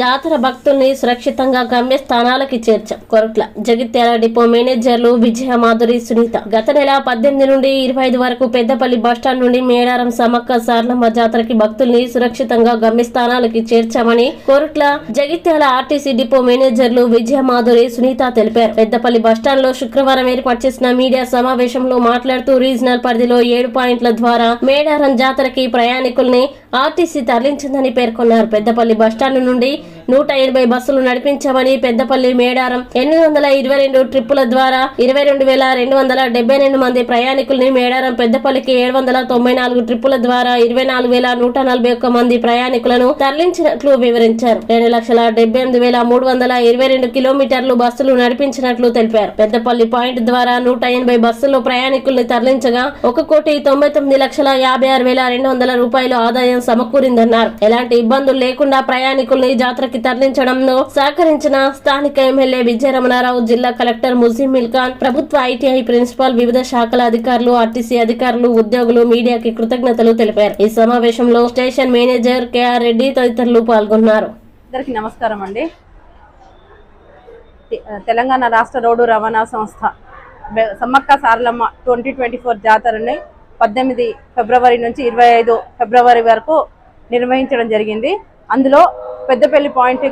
జాతర భక్తుల్ని సురక్షితంగా గమ్య స్థానాలకి చేర్చాం. కొరట్ల జగిత్యాల డిపో మేనేజర్లు విజయ మాధురి సునీత. గత నెల పద్దెనిమిది నుండి ఇరవై ఐదు వరకు పెద్దపల్లి బస్టాండ్ నుండి మేడారం సమ్మక్క సార్లమ్మ జాతరకి భక్తుల్ని సురక్షితంగా గమ్య స్థానాలకి చేర్చామని కొరట్ల జగిత్యాల ఆర్టీసీ డిపో మేనేజర్లు విజయ మాధురి సునీత తెలిపారు. పెద్దపల్లి బస్టాండ్లో శుక్రవారం ఏర్పాటు చేసిన మీడియా సమావేశంలో మాట్లాడుతూ రీజనల్ పరిధిలో ఏడు పాయింట్ల ద్వారా మేడారం జాతరకి ప్రయాణికుల్ని ఆర్టీసీ తరలించిందని పేర్కొన్నారు. పెద్దపల్లి బస్టాండ్ నుండి నూట ఎనభై బస్సులు నడిపించామని పెద్దపల్లి మేడారం. ఎనిమిది వందల ఇరవై రెండు ట్రిప్పుల ద్వారా ఇరవై రెండు వేల రెండు వందల డెబ్బై రెండు మంది ప్రయాణికుల్ని మేడారం పెద్దపల్లికి ఏడు వందల తొంభై నాలుగు ట్రిప్పుల ద్వారా ఇరవై నాలుగు వేల నూట నలభై ఒక్క మంది ప్రయాణికులను తరలించినట్లు వివరించారు. రెండు లక్షల డెబ్బై ఎనిమిది వేల మూడు వందల ఇరవై రెండు కిలోమీటర్లు బస్సులు నడిపించినట్లు తెలిపారు. పెద్దపల్లి పాయింట్ ద్వారా నూట ఎనభై బస్సుల్లో ప్రయాణికుల్ని తరలించగా ఒక కోటి తొంభై తొమ్మిది లక్షల యాభై ఆరు వేల రెండు వందల రూపాయలు ఆదాయం సమకూరిందన్నారు. ఎలాంటి ఇబ్బందులు లేకుండా ప్రయాణికుల్ని జాతరకి తరలించడంలో సహకరించిన స్థానిక ఎమ్మెల్యే విజయరమణారావు జిల్లా కలెక్టర్ ముజీమిల్ ఖాన్ ప్రభుత్వ ఐటీఐ ప్రిన్సిపాల్ వివిధ శాఖల అధికారులు ఆర్టీసీ అధికారులు ఉద్యోగులు మీడియాకి కృతజ్ఞతలు తెలిపారు. ఈ సమావేశంలో స్టేషన్ మేనేజర్ కేఆర్ రెడ్డి తదితరులు పాల్గొన్నారు. అందరికీ నమస్కారం అండి. తెలంగాణ రాష్ట్ర రోడ్డు రవాణా సంస్థ Sammakka Saralamma twenty twenty four జాతరని పద్దెనిమిది ఫిబ్రవరి నుంచి ఇరవై ఐదు ఫిబ్రవరి వరకు నిర్వహించడం జరిగింది. అందులో పెద్దపల్లి పాయింట్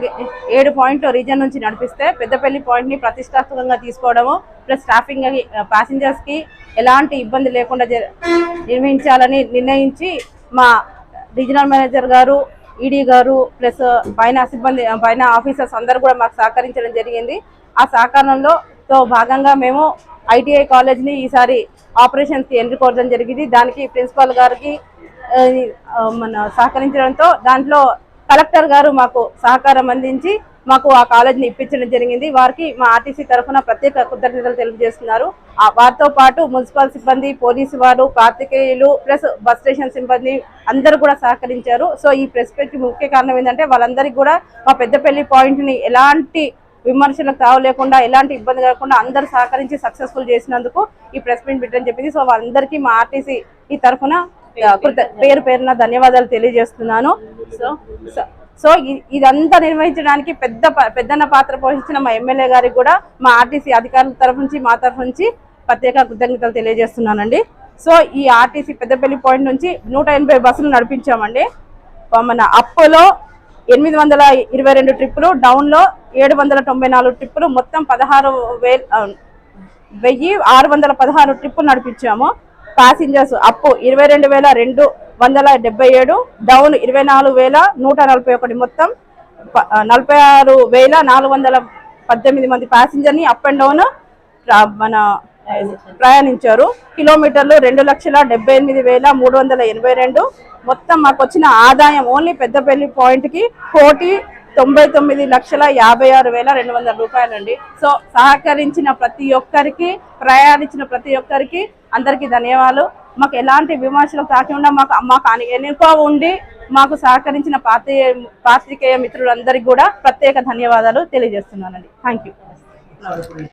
ఏడు పాయింట్లు రీజన్ నుంచి నడిపిస్తే పెద్దపల్లి పాయింట్ని ప్రతిష్టాత్మకంగా తీసుకోవడము ప్లస్ ట్రాఫిక్ ప్యాసింజర్స్కి ఎలాంటి ఇబ్బంది లేకుండా నిర్వహించాలని నిర్ణయించి మా రీజనల్ మేనేజర్ గారు ఈడీ గారు ప్లస్ పైన సిబ్బంది పైన ఆఫీసర్స్ అందరూ కూడా మాకు సహకరించడం జరిగింది. ఆ సహకారంలో తో భాగంగా మేము ఐటీఐ కాలేజ్ని ఈసారి ఆపరేషన్స్కి ఎన్నుకోవడం జరిగింది. దానికి ప్రిన్సిపాల్ గారికి మన సహకరించడంతో దాంట్లో కలెక్టర్ గారు మాకు సహకారం అందించి మాకు ఆ కాలేజ్ని ఇప్పించడం జరిగింది. వారికి మా ఆర్టీసీ తరఫున ప్రత్యేక కృతజ్ఞతలు తెలియజేస్తున్నారు. ఆ వారితో పాటు మున్సిపల్ సిబ్బంది పోలీసు వారు కార్తికేయులు ప్లస్ బస్ స్టేషన్ సిబ్బంది అందరూ కూడా సహకరించారు. సో ఈ ప్రెస్ మీట్ ముఖ్య కారణం ఏంటంటే వాళ్ళందరికీ కూడా మా పెద్దపల్లి పాయింట్ని ఎలాంటి విమర్శలకు తావు లేకుండా ఎలాంటి ఇబ్బంది లేకుండా అందరూ సహకరించి సక్సెస్ఫుల్ చేసినందుకు ఈ ప్రెస్ మీట్ పెట్టని చెప్పింది సో వాళ్ళందరికీ మా ఆర్టీసీ ఈ తరఫున పేరు పేరున ధన్యవాదాలు తెలియజేస్తున్నాను. సో సో- సో ఇదంతా నిర్వహించడానికి పెద్ద ప- పెద్దన్న పాత్ర పోషించిన మా ఎమ్మెల్యే గారికి కూడా మా ఆర్టీసీ అధికారుల తరఫు నుంచి మా తరఫు నుంచి ప్రత్యేక కృతజ్ఞతలు తెలియజేస్తున్నానండి. సో ఈ ఆర్టీసీ పెద్దపల్లి పాయింట్ నుంచి నూట ఎనభై బస్సులు నడిపించామండి. మన అప్పులో ఎనిమిది వందల ఇరవై రెండు ట్రిప్పులు డౌన్లో ఏడు వందల తొంభై నాలుగు ట్రిప్పులు మొత్తం పదహారు వేలు వెయ్యి ఆరు వందల పదహారు ట్రిప్పులు నడిపించాము. ప్యాసింజర్స్ అప్పు ఇరవై రెండు వేల రెండు వందల డెబ్బై ఏడు డౌన్ ఇరవై నాలుగు వేల నూట నలభై ఒకటి మొత్తం ప- నలభై ఆరు వేల నాలుగు వందల పద్దెనిమిది మంది ప్యాసింజర్ని అప్ అండ్ డౌన్ మన ప్రయాణించారు. కిలోమీటర్లు రెండు లక్షల డెబ్బై ఎనిమిది వేల మూడు వందల ఎనభై రెండు. మొత్తం మాకు వచ్చిన ఆదాయం ఓన్లీ పెద్దపల్లి పాయింట్కి కోటి తొంభై తొమ్మిది లక్షల యాభై ఆరు వేల రెండు వందల రూపాయలండి. సో సహకరించిన ప్రతి ఒక్కరికి ప్రయాణించిన ప్రతి ఒక్కరికి అందరికీ ధన్యవాదాలు. మాకు ఎలాంటి విమర్శలు కాకుండా మాకు మాకు ఎనుకో ఉండి మాకు సహకరించిన పాత్రి పాత్రికేయ మిత్రులందరికీ కూడా ప్రత్యేక ధన్యవాదాలు తెలియజేస్తున్నానండి. Thank you